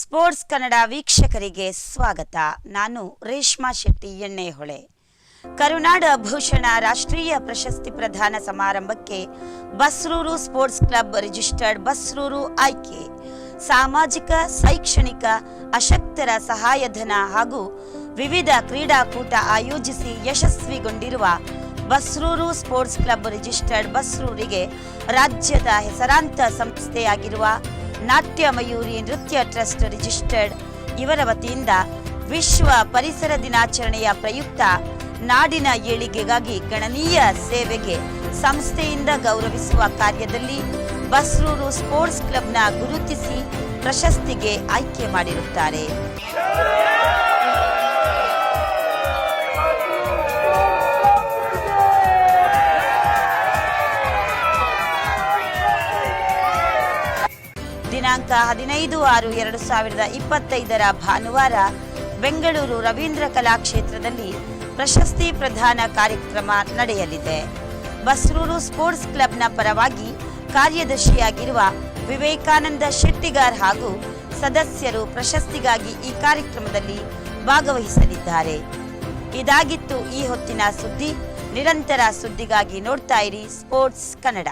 Sports Kannada ವೀಕ್ಷಕರಿಗೆ ಸ್ವಾಗತ. ನಾನು ರೇಷ್ಮಾ ಶೆಟ್ಟಿ ಎಣ್ಣೆಹೊಳೆ. ಕರುನಾಡ ಭೂಷಣ ರಾಷ್ಟ್ರೀಯ ಪ್ರಶಸ್ತಿ ಪ್ರದಾನ ಸಮಾರಂಭಕ್ಕೆ Basrur sports club registered Basrur ಆಯ್ಕೆ. ಸಾಮಾಜಿಕ, ಶೈಕ್ಷಣಿಕ, ಅಶಕ್ತರ ಸಹಾಯಧನ ಹಾಗೂ ವಿವಿಧ ಕ್ರೀಡಾಕೂಟ ಆಯೋಜಿಸಿ ಯಶಸ್ವಿಗೊಂಡಿರುವ ಬಸ್ರೂರು ಸ್ಪೋರ್ಟ್ಸ್ ಕ್ಲಬ್ ರಿಜಿಸ್ಟರ್ಡ್ ಬಸ್ರೂರಿಗೆ ರಾಜ್ಯದ ಹೆಸರಾಂತ ಸಂಸ್ಥೆಯಾಗಿರುವ ನಾಟ್ಯ ಮಯೂರಿ ನೃತ್ಯ ಟ್ರಸ್ಟ್ ರಿಜಿಸ್ಟರ್ಡ್. ಇವರ ವತಿಯಿಂದ ವಿಶ್ವ ಪರಿಸರ ದಿನಾಚರಣೆಯ ಪ್ರಯುಕ್ತ ನಾಡಿನ ಏಳಿಗೆಗಾಗಿ ಗಣನೀಯ ಸೇವೆಗೆ ಸಂಸ್ಥೆಯಿಂದ ಗೌರವಿಸುವ ಕಾರ್ಯದಲ್ಲಿ ಬಸ್ರೂರು ಸ್ಪೋರ್ಟ್ಸ್ ಕ್ಲಬ್ನ ಗುರುತಿಸಿ ಪ್ರಶಸ್ತಿಗೆ ಆಯ್ಕೆ ಮಾಡಿರುತ್ತಾರೆ. ದಿನಾಂಕ ಹದಿನೈದು ಆರು ಎರಡು ಸಾವಿರದ ಇಪ್ಪತ್ತೈದರ ಭಾನುವಾರ ಬೆಂಗಳೂರು ರವೀಂದ್ರ ಕಲಾಕ್ಷೇತ್ರದಲ್ಲಿ ಪ್ರಶಸ್ತಿ ಪ್ರದಾನ ಕಾರ್ಯಕ್ರಮ ನಡೆಯಲಿದೆ. ಬಸ್ರೂರು ಸ್ಪೋರ್ಟ್ಸ್ ಕ್ಲಬ್ನ ಪರವಾಗಿ ಕಾರ್ಯದರ್ಶಿಯಾಗಿರುವ ವಿವೇಕಾನಂದ ಶೆಟ್ಟಿಗಾರ್ ಹಾಗೂ ಸದಸ್ಯರು ಪ್ರಶಸ್ತಿಗಾಗಿ ಈ ಕಾರ್ಯಕ್ರಮದಲ್ಲಿ ಭಾಗವಹಿಸಲಿದ್ದಾರೆ. ಇದಾಗಿತ್ತು ಈ ಹೊತ್ತಿನ ಸುದ್ದಿ. ನಿರಂತರ ಸುದ್ದಿಗಾಗಿ ನೋಡ್ತಾ ಇರಿ ಸ್ಪೋರ್ಟ್ಸ್ ಕನ್ನಡ.